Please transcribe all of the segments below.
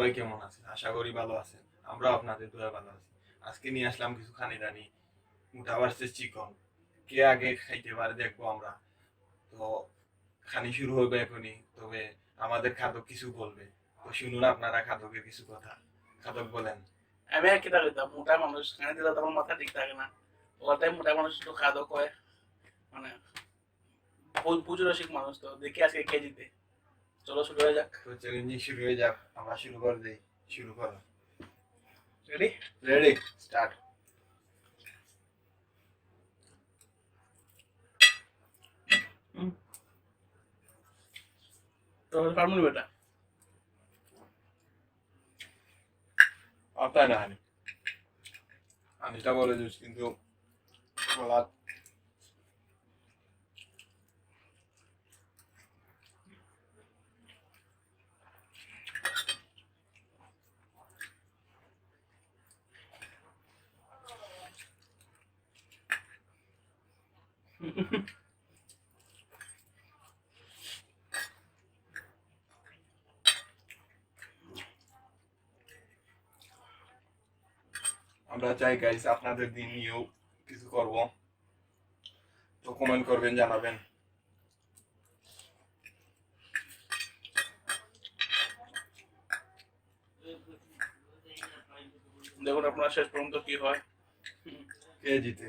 সবাই কেমন আছেন? আশা করি ভালো আছেন। আমরা আপনাদের দোয়া ভালো আছি। আজকে নিয়ে আসলাম কিছু খানি দানি মোটা চিকন কে আগে খাইতে পারে দেখব আমরা। তো খানি শুরু হবে এখনই। তবে আমাদের খাদক কিছু বলবে। তো শুনুন আপনারা খাদকের কিছু কথা। খাদক বলেন। আমি আর কিতা কইতাম মোটা মানুষ। খানি দিলে তখন মাথা ঠিক থাকে না। ওটাই মোটা মানুষ একটু খাদক হয়। মানে পু- পুজো রসিক মানুষ তো। দেখি আজকে কে জিতে। চলো শুরু হয়ে যাক। তো চ্যালেঞ্জিং শুরু হয়ে যাক আমরা শুরু করে দিই শুরু করো। রেডি রেডি স্টার্ট তো পারমুনি বেটা? আপনার না হানি হানিটা বলে দিস কিন্তু বলা আমরা চাই গাইস আপনাদের দিন নিয়েও কিছু করব। তো কমেন্ট করবেন জানাবেন। দেখুন আপনার শেষ পর্যন্ত কি হয়? কে জিতে?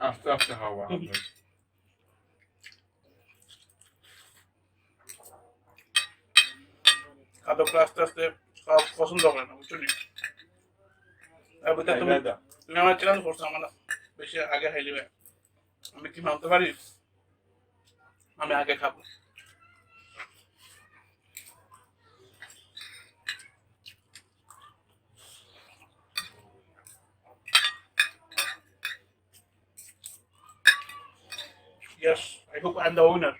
আস্তে আস্তে হওয়া খাদকরা আস্তে আস্তে সব পছন্দ করে না বুঝছ তুমি আমার চ্যালেঞ্জ করছ আমার বেশি আগে খাইলিবে আমি কি মানতে পারি? আমি আগে খাব। Yes, I hope I'm the owner.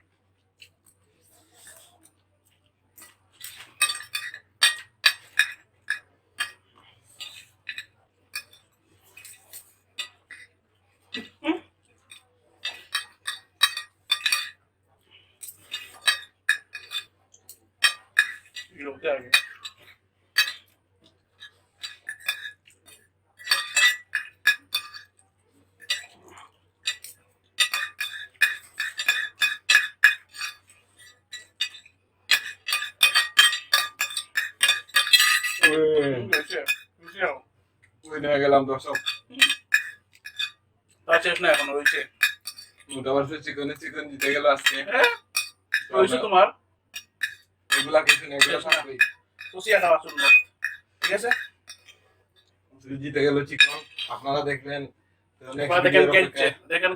হয়ে গেলাম দর্শক শেষ না এখন রয়েছে মোটা ভার্সেস চিকনে চিকন জিতে গেল আজকে রয়েছে তোমার এগুলা কিছু নেই এগুলা শুনব ঠিক আছে? জিতে গেল চিকন। আপনারা দেখবেন দেখেন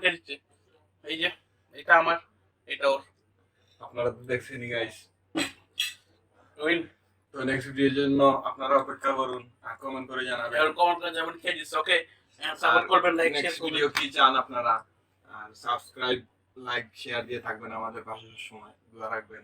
এই যে এটা আমার এটা ওর। আপনারা তো দেখছেনই গাইস উইন তো নেক্সট ভিডিওর জন্য আপনারা অপেক্ষা করুন আর কমেন্ট করে জানাবেন। এর কমেন্ট করে যাবেন কে ওকে সাপোর্ট করবেন লাইক শেয়ার ভিডিও কি চান আপনারা আর সাবস্ক্রাইব লাইক শেয়ার দিয়ে থাকবেন আমাদের পাশে সময় দোয়া রাখবেন।